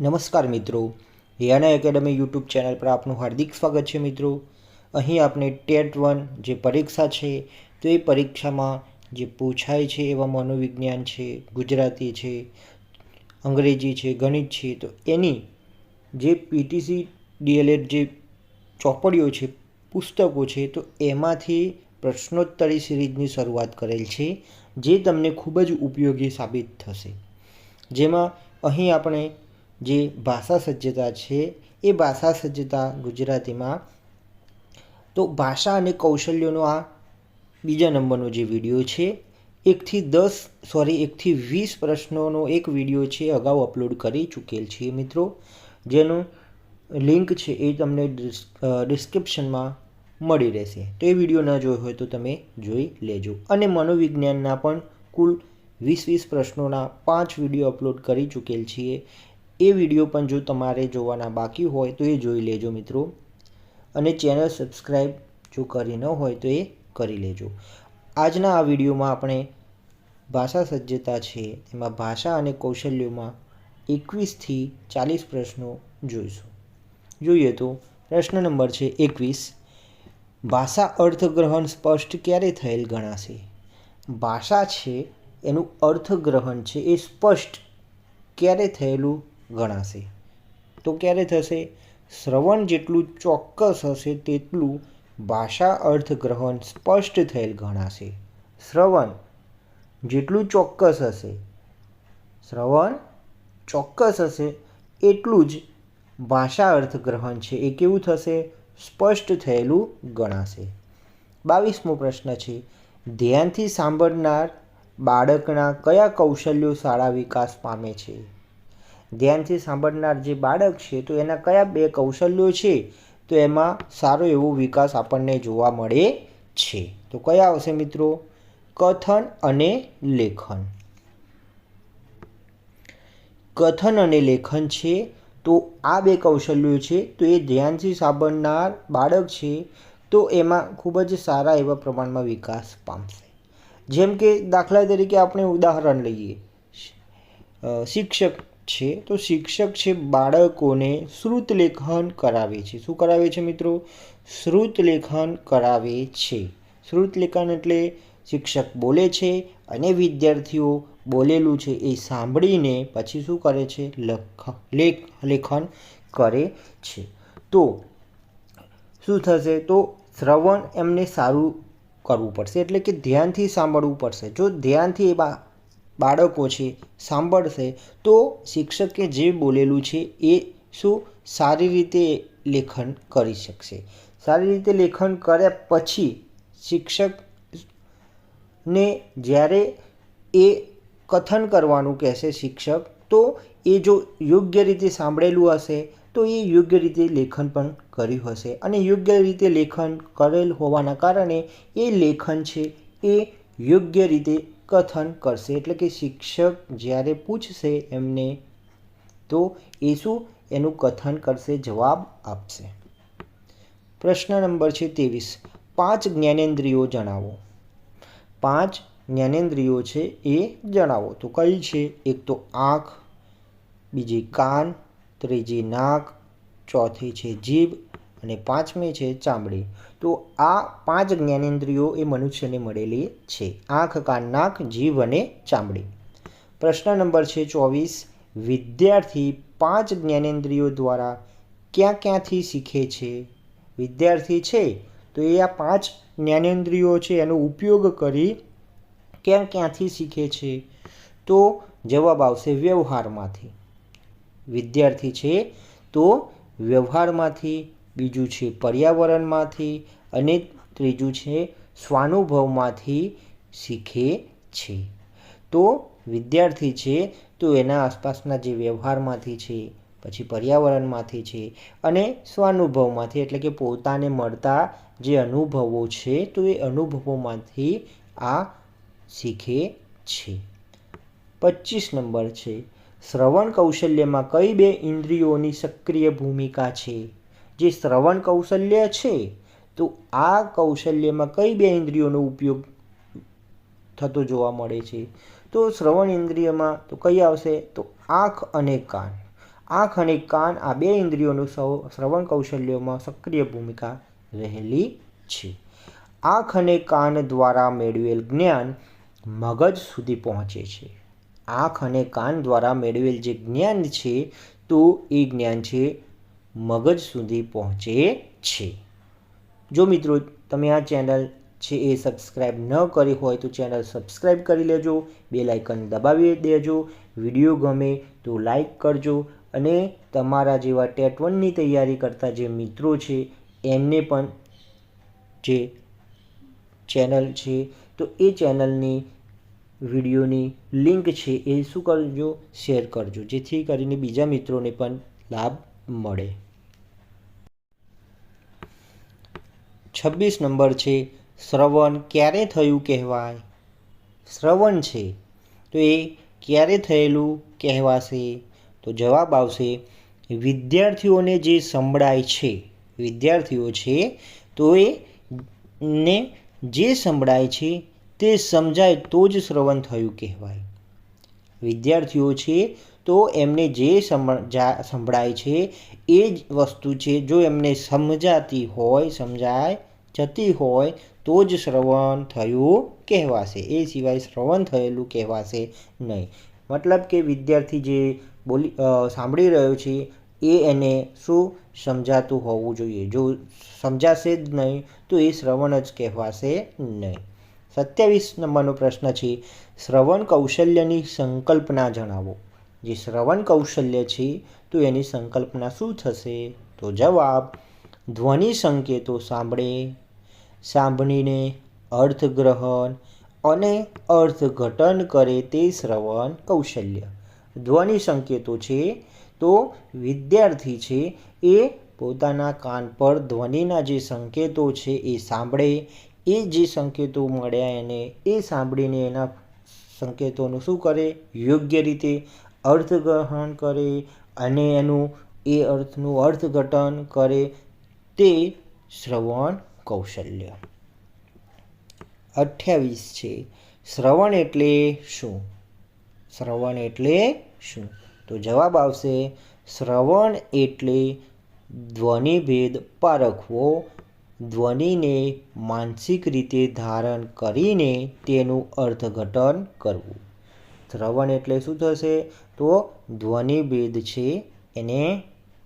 નમસ્કાર મિત્રો. રિયાના academy YouTube channel પર આપનું હાર્દિક સ્વાગત છે મિત્રો. અહીં આપણે ટેટ વન જે પરીક્ષા છે, તો એ પરીક્ષામાં જે પૂછાય છે એવા મનોવિજ્ઞાન છે, ગુજરાતી છે, અંગ્રેજી છે, ગણિત છે, તો એની જે પીટીસી ડીએલએડ જે ચોપડીઓ છે, પુસ્તકો છે, તો એમાંથી પ્રશ્નોત્તરી સિરીઝની શરૂઆત કરેલ છે, જે તમને ખૂબ જ ઉપયોગી સાબિત થશે. જેમાં અહીં આપણે જે ભાષા સજ્જતા છે, એ ભાષા સજ્જતા ગુજરાતીમાં. તો ભાષા અને કૌશલ્યોનો આ બીજા નંબરનો જે વીડિયો છે, એકથી દસ સોરી એકથી વીસ પ્રશ્નોનો એક વીડિયો છે, અગાઉ અપલોડ કરી ચૂકેલ છીએ મિત્રો. જેનું લિંક છે એ તમને ડિસ્ક્રિપ્શનમાં મળી રહેશે. તો એ વીડિયો ન જોયો હોય તો તમે જોઈ લેજો. અને મનોવિજ્ઞાનના પણ કુલ વીસ વીસ પ્રશ્નોના પાંચ વીડિયો અપલોડ કરી ચૂકેલ છીએ. એ વીડિયો પણ જો તમારે જોવાના બાકી હોય તો એ જોઈ લેજો મિત્રો. અને ચેનલ સબસ્ક્રાઈબ જો કરી ન હોય તો એ કરી લેજો. આજના આ વિડીયોમાં આપણે ભાષા સજ્જતા છે. એમાં ભાષા અને કૌશલ્યોમાં એકવીસથી ચાલીસ પ્રશ્નો જોઈશું. જોઈએ તો પ્રશ્ન નંબર છે એકવીસ. ભાષા અર્થગ્રહણ સ્પષ્ટ ક્યારે થયેલ ગણાશે? ભાષા છે, એનું અર્થગ્રહણ છે એ સ્પષ્ટ ક્યારે થયેલું? ગણાશે. તો ક્યારે થશે? શ્રવણ જેટલું ચોક્કસ હશે તેટલું ભાષા અર્થગ્રહણ સ્પષ્ટ થયેલ ગણાશે. શ્રવણ જેટલું ચોક્કસ હશે, શ્રવણ ચોક્કસ હશે, એટલું જ ભાષા અર્થગ્રહણ છે એ કેવું થશે? સ્પષ્ટ થયેલું ગણાશે. બાવીસમો પ્રશ્ન છે, ધ્યાનથી સાંભળનાર બાળકના કયા કૌશલ્યો સારા વિકાસ પામે છે? ધ્યાનથી સાંભળનાર જે બાળક છે, તો એના કયા બે કૌશલ્યો છે? તો એમાં સારો એવો વિકાસ આપણને જોવા મળે છે. તો કયા આવશે મિત્રો? કથન અને લેખન. કથન અને લેખન છે, તો આ બે કૌશલ્યો છે, તો એ ધ્યાનથી સાંભળનાર બાળક છે, તો એમાં ખૂબ જ સારા એવા પ્રમાણમાં વિકાસ પામશે. જેમ કે દાખલા તરીકે આપણે ઉદાહરણ લઈએ. શિક્ષક છે, તો શિક્ષક છે બાળકોને શ્રુત લેખન કરાવે છે. શું કરાવે છે મિત્રો? શ્રુત લેખન કરાવે છે. શ્રુત લેખન એટલે શિક્ષક બોલે છે અને વિદ્યાર્થીઓ બોલેલું છે એ સાંભળીને પછી શું કરે છે? લખ, લેખ, લેખન કરે છે. તો શું થશે? તો શ્રવણ એમને સારું કરવું પડશે. એટલે કે ધ્યાનથી સાંભળવું પડશે. જો ધ્યાનથી એ બાળકો છે, સાંભળશે, તો શિક્ષકે જે બોલેલું છે એ શું સારી રીતે લેખન કરી શકશે? સારી રીતે લેખન કર્યા પછી શિક્ષકને જ્યારે એ કથન કરવાનું કહેશે શિક્ષક, તો એ જો યોગ્ય રીતે સાંભળેલું હશે, તો એ યોગ્ય રીતે લેખન પણ કર્યું હશે. અને યોગ્ય રીતે લેખન કરેલ હોવાના કારણે એ લેખન છે એ યોગ્ય રીતે કથન કરશે. એટલે કે શિક્ષક જ્યારે પૂછશે એમને, તો એ શું એનું કથન કરશે, જવાબ આપશે. પ્રશ્ન નંબર છે ત્રેવીસ. પાંચ જ્ઞાનેન્દ્રિયો જણાવો. પાંચ જ્ઞાનેન્દ્રિયો છે એ જણાવો. તો કઈ છે? એક તો આંખ, બીજી કાન, ત્રીજી નાક, ચોથી છે જીભ અને પાંચમી છે ચામડી. તો આ પાંચ જ્ઞાનેન્દ્રિયો એ મનુષ્યને મળેલી છે. આંખ, કાન, નાક જીવ અને ચામડી. પ્રશ્ન નંબર છે ચોવીસ. વિદ્યાર્થી પાંચ જ્ઞાનેન્દ્રિયો દ્વારા ક્યાં ક્યાંથી શીખે છે? વિદ્યાર્થી છે? તો એ આ પાંચ જ્ઞાનેન્દ્રિયો છે, એનો ઉપયોગ કરી ક્યાં ક્યાંથી શીખે છે? તો જવાબ આવશે વ્યવહારમાંથી. વિદ્યાર્થી છે, તો વ્યવહારમાંથી બીજું છે પર્યાવરણમાંથી અને ત્રીજું છે સ્વાનુભવમાંથી શીખે છે. તો વિદ્યાર્થી છે તો એના આસપાસના જે વ્યવહારમાંથી છે, પછી પર્યાવરણમાંથી છે અને સ્વાનુભવમાંથી એટલે કે પોતાને મળતા જે અનુભવો છે તો એ અનુભવોમાંથી આ શીખે છે. પચીસ નંબર છે, શ્રવણ કૌશલ્યમાં કઈ બે ઇન્દ્રિયોની સક્રિય ભૂમિકા છે? જે શ્રવણ કૌશલ્ય છે, તો આ કૌશલ્યમાં કઈ બે ઇન્દ્રિયોનો ઉપયોગ થતો જોવા મળે છે? તો શ્રવણ ઇન્દ્રિયમાં તો કઈ આવશે? તો આંખ અને કાન. આંખ અને કાન આ બે ઇન્દ્રિયોનું શ્રવણ કૌશલ્યોમાં સક્રિય ભૂમિકા રહેલી છે. આંખ અને કાન દ્વારા મેળવેલ જ્ઞાન મગજ સુધી પહોંચે છે. આંખ અને કાન દ્વારા મેળવેલ જે જ્ઞાન છે, તો એ જ્ઞાન છે મગજ સુધી પહોંચે છે. જો મિત્રો તમે આ ચેનલ છે એ સબસ્ક્રાઈબ ન કરી હોય તો ચેનલ સબસ્ક્રાઈબ કરી લેજો બે લાઇકન દબાવી દેજો, વીડિયો ગમે તો લાઈક કરજો અને તમારા જેવા ટેટ વનની તૈયારી કરતા જે મિત્રો છે એમને પણ જે ચેનલ છે તો એ ચેનલની વિડીયોની લિંક છે એ શું કરજો? શેર કરજો. જેથી કરીને બીજા મિત્રોને પણ લાભ મળે. છવ્વીસ નંબર છે, શ્રવણ ક્યારે થયું કહેવાય? શ્રવણ છે, તો એ ક્યારે થયેલું કહેવાશે? તો જવાબ આવશે, વિદ્યાર્થીઓને જે સંભળાય છે, વિદ્યાર્થીઓ છે, તો એ ને જે સંભળાય છે, તે સમજાય તો જ શ્રવણ થયું કહેવાય. વિદ્યાર્થીઓ છે, તો એમને જે સંભળાય છે, એ જ વસ્તુ છે. જો એમને સમજાતી હોય, સમજાય જતી હોય, તો જ શ્રવણ થયું કહેવાશે. એ સિવાય શ્રવણ થયેલું કહેવાશે નહીં. મતલબ કે વિદ્યાર્થી જે બોલી સાંભળી રહ્યો છે, એ એને શું સમજાતું હોવું જોઈએ? જો સમજાશે જ નહીં, તો એ શ્રવણ જ કહેવાશે નહીં. સત્યાવીસ નંબરનો પ્રશ્ન છે. શ્રવણ કૌશલ્યની સંકલ્પના જણાવો. જે શ્રવણ કૌશલ્ય છે, તો એની સંકલ્પના શું થશે? તો જવાબ, ધ્વનિ સંકેતો સાંભળે, સાંભળીને અર્થગ્રહણ અને અર્થઘટન કરે તે શ્રવણ કૌશલ્ય. ધ્વનિ સંકેતો છે, તો વિદ્યાર્થી છે, એ પોતાના કાન પર ધ્વનિના જે સંકેતો છે એ સાંભળે, એ જે સંકેતો મળ્યા એને એ સાંભળીને એના સંકેતોનું શું કરે? યોગ્ય રીતે અર્થગ્રહણ કરે અને એનું, એ અર્થનું અર્થઘટન કરે તે શ્રવણ કૌશલ્ય. અઠ્યાવીસ છે. શ્રવણ એટલે શું? શ્રવણ એટલે શું? તો જવાબ આવશે, શ્રવણ એટલે ધ્વનિભેદ પારખવો ધ્વનિને માનસિક રીતે ધારણ કરીને તેનું અર્થઘટન કરવું. શ્રવણ એટલે શું થશે? તો ધ્વનિભેદ છે, એને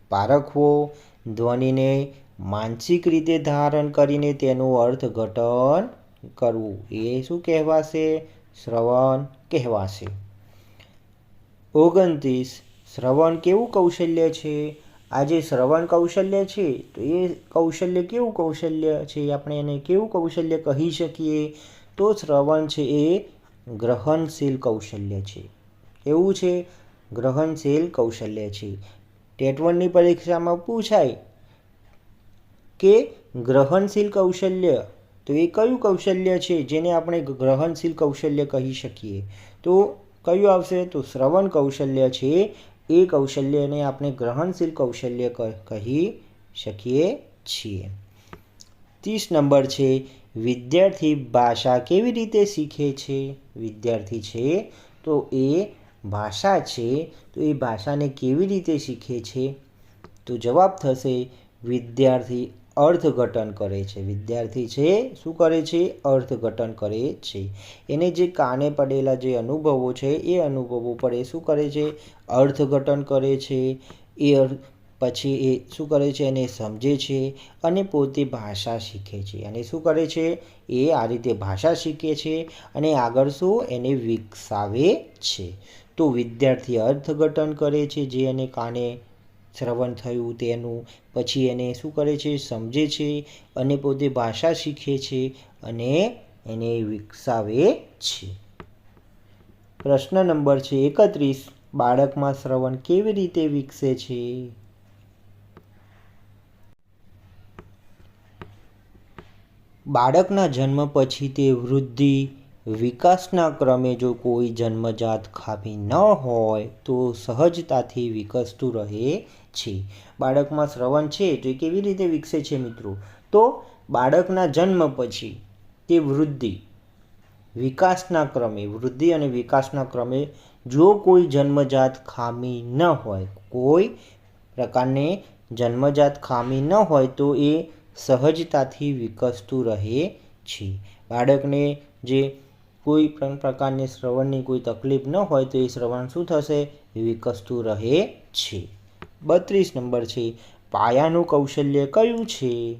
પારખવો. ધ્વનિને માનસિક રીતે ધારણ કરીને તેનું અર્થઘટન કરવું, એ શું કહેવાશે? શ્રવણ કહેવાશે. ઓગણત્રીસ, શ્રવણ કેવું કૌશલ્ય છે? આ જે શ્રવણ કૌશલ્ય છે, તો એ કૌશલ્ય કેવું કૌશલ્ય છે? આપણે એને કેવું કૌશલ્ય કહી શકીએ? તો શ્રવણ છે એ ગ્રહણશીલ કૌશલ્ય છે. એવું છે, ગ્રહણશીલ કૌશલ્ય છે. ટેટવનની પરીક્ષામાં પૂછાય કે ગ્રહણશીલ કૌશલ્ય, તો એ કયું કૌશલ્ય છે જેને આપણે ગ્રહણશીલ કૌશલ્ય કહી શકીએ? તો કયું આવશે? તો શ્રવણ કૌશલ્ય છે એ કૌશલ્યને આપણે ગ્રહણશીલ કૌશલ્ય કહી શકીએ છીએ. ત્રીસ નંબર છે, વિદ્યાર્થી ભાષા કેવી રીતે શીખે છે? વિદ્યાર્થી છે, તો એ ભાષા છે, તો એ ભાષાને કેવી રીતે શીખે છે? તો જવાબ થશે, વિદ્યાર્થી અર્થઘટન કરે છે. વિદ્યાર્થી છે, શું કરે છે? અર્થઘટન કરે છે. એને જે કાને પડેલા જે અનુભવો છે, એ અનુભવો પર એ શું કરે છે? અર્થઘટન કરે છે. એ પછી એ શું કરે છે? એને સમજે છે અને પોતે ભાષા શીખે છે. અને શું કરે છે? એ આ રીતે ભાષા શીખે છે અને આગળ શું? એને વિકસાવે છે. તો વિદ્યાર્થી અર્થઘટન કરે છે જે એને કાને શ્રવણ થયું તેનું. પછી એને શું કરે છે? સમજે છે અને પોતે ભાષા શીખે છે અને એને વિકસાવે છે. પ્રશ્ન નંબર છે એકત્રીસ. બાળકમાં શ્રવણ કેવી રીતે વિકસે છે? બાળકના જન્મ પછી તે વૃદ્ધિ વિકાસના ક્રમે જો કોઈ જન્મજાત ખામી ન હોય, તો સહજતાથી વિકસતું રહે છે. બાળકમાં શ્રવણ છે તો એ કેવી રીતે વિકસે છે મિત્રો? તો બાળકના જન્મ પછી તે વૃદ્ધિ. વિકાસના ક્રમે, વૃદ્ધિ અને વિકાસના ક્રમે જો કોઈ જન્મજાત ખામી ન હોય, કોઈ પ્રકારની જન્મજાત ખામી ન હોય, તો એ સહજતાથી વિકસતું રહે છે. બાળકને જે કોઈ પણ પ્રકારની શ્રવણની કોઈ તકલીફ ન હોય તો એ શ્રવણ શું થશે? વિકસતું રહે છે. બત્રીસ નંબર છે. પાયાનું કૌશલ્ય કયું છે?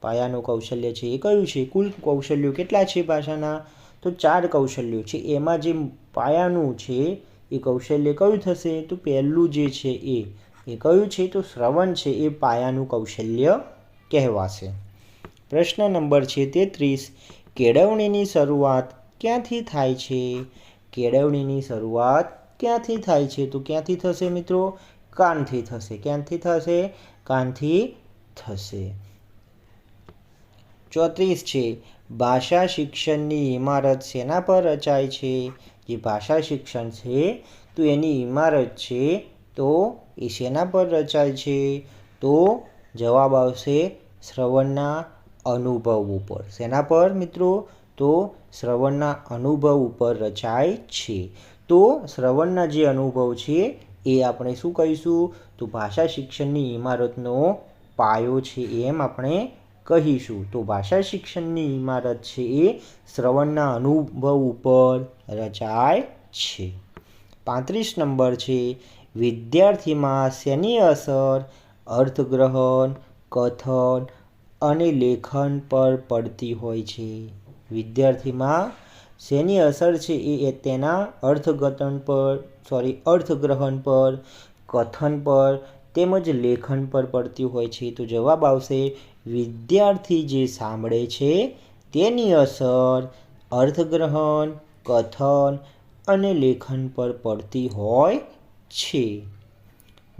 પાયાનું કૌશલ્ય છે એ કયું છે? કુલ કૌશલ્યો કેટલા છે ભાષાના? તો ચાર કૌશલ્યો છે. એમાં જે પાયાનું છે એ કૌશલ્ય કયું થશે? તો પહેલું જે છે એ એ કયું છે? તો શ્રવણ છે. એ પાયાનું કૌશલ્ય કહેવાશે. પ્રશ્ન નંબર છે તેત્રીસ. કેળવણીની શરૂઆત ક્યાંથી થાય છે? કેળવણીની શરૂઆત ક્યાંથી થાય છે? તો ક્યાંથી થશે મિત્રો? કાનથી થશે. ક્યાંથી થશે? કાનથી થશે. ચોત્રીસ છે. ભાષા શિક્ષણની ઇમારત શેના પર રચાય છે? જે ભાષા શિક્ષણ છે, તો એની ઇમારત છે, તો એ શેના પર રચાય છે? તો જવાબ આવશે શ્રવણના અનુભવ ઉપર શેના પર મિત્રો? તો શ્રવણના અનુભવ ઉપર રચાય છે. તો શ્રવણના જે અનુભવ છે એ આપણે શું કહીશું? તો ભાષા શિક્ષણની ઇમારતનો પાયો છે એમ આપણે કહીશું. તો ભાષા શિક્ષણની ઇમારત છે એ શ્રવણના અનુભવ ઉપર રચાય છે. પાંત્રીસ નંબર છે, વિદ્યાર્થીમાં શેની અસર? અર્થગ્રહણ, કથન અને લેખન પર પડતી હોય છે. વિદ્યાર્થીમાં શેની અસર છે એ તેના અર્થઘટન પર સોરી અર્થગ્રહણ પર, કથન પર તેમજ લેખન પર પડતી હોય છે. તો જવાબ આવશે, વિદ્યાર્થી જે સાંભળે છે તેની અસર અર્થગ્રહણ, કથન અને લેખન પર પડતી હોય છે.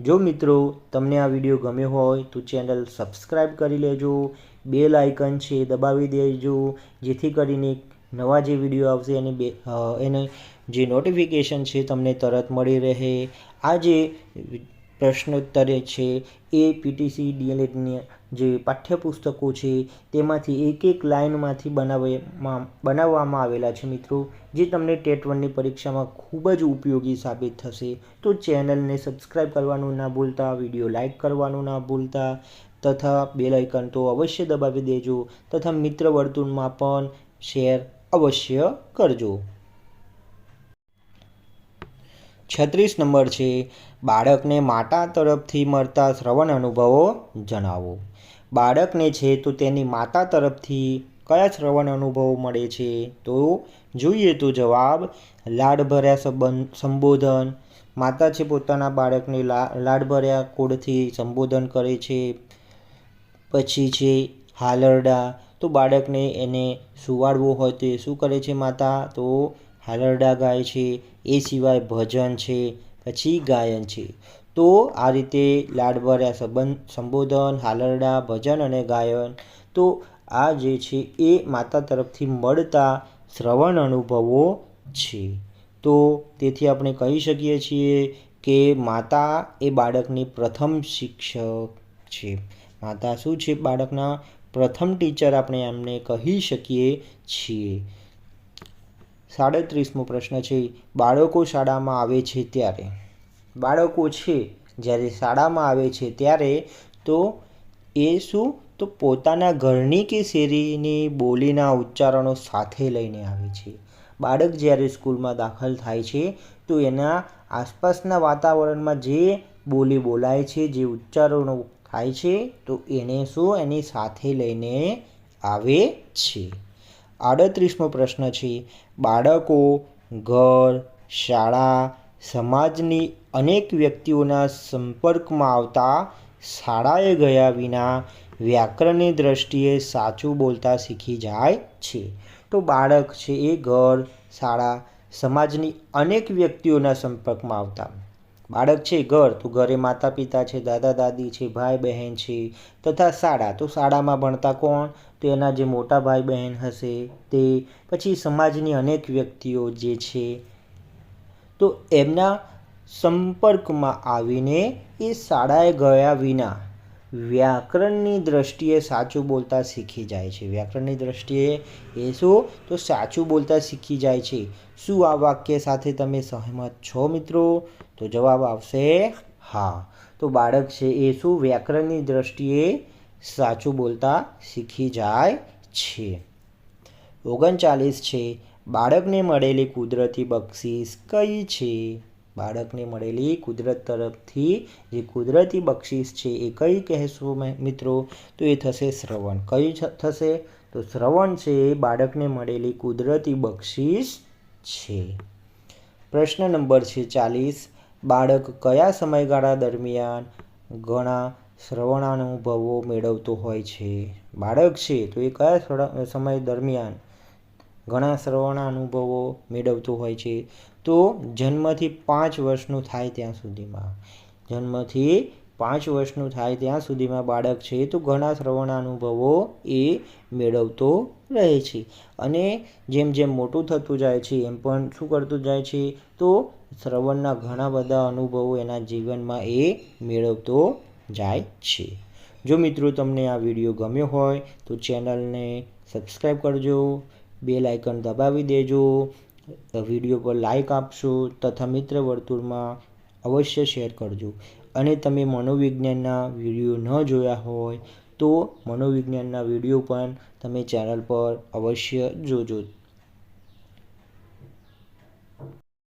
જો મિત્રો તમને આ વીડિયો ગમ્યો હોય તો ચેનલ સબસ્ક્રાઈબ કરી લેજો. બેલ આઇકન છે, દબાવી દેજો. જેથી કરીને નવા જે વીડિયો આવશે, એને બે એને જે નોટિફિકેશન છે, તમને તરત મળી રહે. આ જે પ્રશ્નોત્તરે છે, એ પીટીસી ડીએલએડની જે પાઠ્યપુસ્તકો છે, તેમાંથી એક એક લાઇનમાંથી બનાવવામાં બનાવવામાં આવેલા છે મિત્રો, જે તમને ટેટ વનની પરીક્ષામાં ખૂબ જ ઉપયોગી સાબિત થશે. તો ચેનલને સબસ્ક્રાઈબ કરવાનું ના ભૂલતા, વીડિયો લાઇક કરવાનું ના ભૂલતા તથા બેલ આઇકન તો અવશ્ય દબાવી દેજો તથા મિત્ર વર્તુળમાં પણ શેર અવશ્ય કરજો. છત્રીસ નંબર છે, બાળકને માતા તરફથી મળતા શ્રવણ અનુભવો જણાવો. બાળકને છે તો તેની માતા તરફથી કયા શ્રવણ અનુભવો મળે છે? તો જોઈએ તો જવાબ, લાડભર્યા સંબંધ, સંબોધન. માતા છે પોતાના બાળકને લાડભર્યા કોડથી સંબોધન કરે છે. પછી છે હાલરડા, તો બાળકને એને સુવાડવું હોય તો એ શું કરે છે માતા? તો હાલરડા ગાય છે, એ સિવાય ભજન છે, પછી ગાયન છે. તો આ રીતે લાડભર્યા સંબંધ, સંબોધન, હાલરડા, ભજન અને ગાયન. તો આ જે છે એ માતા તરફથી મળતા શ્રવણ અનુભવો છે. તો તેથી આપણે કહી શકીએ છીએ કે માતા એ બાળકની પ્રથમ શિક્ષક છે. માતા શું છે? બાળકના પ્રથમ ટીચર આપણે એમને કહી શકીએ છીએ. સાડત્રીસમો પ્રશ્ન છે, બાળકો શાળામાં આવે છે ત્યારે? બાળકો છે, જ્યારે શાળામાં આવે છે ત્યારે, તો એ શું? તો પોતાના ઘરની કે શેરીની બોલીના ઉચ્ચારણો સાથે લઈને આવે છે. બાળક જ્યારે સ્કૂલમાં દાખલ થાય છે, તો એના આસપાસના વાતાવરણમાં જે બોલી બોલાય છે, જે ઉચ્ચારણો થાય છે, તો એને શું એની સાથે લઈને આવે છે? આડત્રીસમો પ્રશ્ન છે, બાળકો, ઘર, શાળા, સમાજની અનેક વ્યક્તિઓના સંપર્કમાં આવતા શાળાએ ગયા વિના વ્યાકરણની દ્રષ્ટિએ સાચું બોલતા શીખી જાય છે. તો બાળક છે એ ઘર, શાળા, સમાજની અનેક વ્યક્તિઓના સંપર્કમાં આવતા. બાળક છે, ઘર. તો ઘરે માતા પિતા છે દાદા દાદી છે ભાઈ બહેન છે, તથા શાળા. તો શાળામાં ભણતા કોણ? તો એના જે મોટા ભાઈ બહેન હશે, તે પછી સમાજની અનેક વ્યક્તિઓ જે છે, તો એમના સંપર્કમાં આવીને એ શાળાએ ગયા વિના વ્યાકરણની દ્રષ્ટિએ સાચું બોલતા શીખી જાય છે. વ્યાકરણની દ્રષ્ટિએ એ શું? તો સાચું બોલતા શીખી જાય છે. શું આ વાક્ય સાથે તમે સહમત છો મિત્રો? તો જવાબ આવશે હા. તો બાળક છે એ શું? વ્યાકરણની દ્રષ્ટિએ સાચું બોલતા શીખી જાય છે. ઓગણચાલીસ છે, બાળકને મળેલી કુદરતી બક્ષિસ કઈ છે? બાળકને મળેલી કુદરત તરફથી જે કુદરતી બક્ષિસ છે એ કઈ કહેશો મિત્રો? તો એ થશે શ્રવણ. કઈ થશે? તો શ્રવણ છે એ બાળકને મળેલી કુદરતી બક્ષિસ છે. પ્રશ્ન નંબર છે ચાલીસ. બાળક કયા સમયગાળા દરમિયાન ઘણા શ્રવણાનુભવો મેળવતો હોય છે? બાળક છે તો એ કયા સમય દરમિયાન ઘણા શ્રવણાનુભવો મેળવતો હોય છે? તો જન્મથી પાંચ વર્ષનું થાય ત્યાં સુધીમાં. જન્મથી પાંચ વર્ષનું થાય ત્યાં સુધીમાં બાળક છે તો ઘણા શ્રવણ અનુભવો એ મેળવતો રહે છે. અને જેમ જેમ મોટું થતું જાય છે એમ પણ શું કરતું જાય છે તો શ્રવણના ઘણા બધા અનુભવો એના જીવનમાં એ મેળવતો જાય છે. જો મિત્રો તમને આ વીડિયો ગમ્યો હોય તો ચેનલને સબસ્ક્રાઈબ કરજો બે લાઇકન દબાવી દેજો વીડિયો પર લાઈક આપશો, તથા મિત્ર વર્તુળમાં અવશ્ય શેર કરજો. અને તમે મનોવિજ્ઞાનના વીડિયો ન જોયા હોય, તો મનોવિજ્ઞાનના વીડિયો પણ તમે ચેનલ પર અવશ્ય જોજો.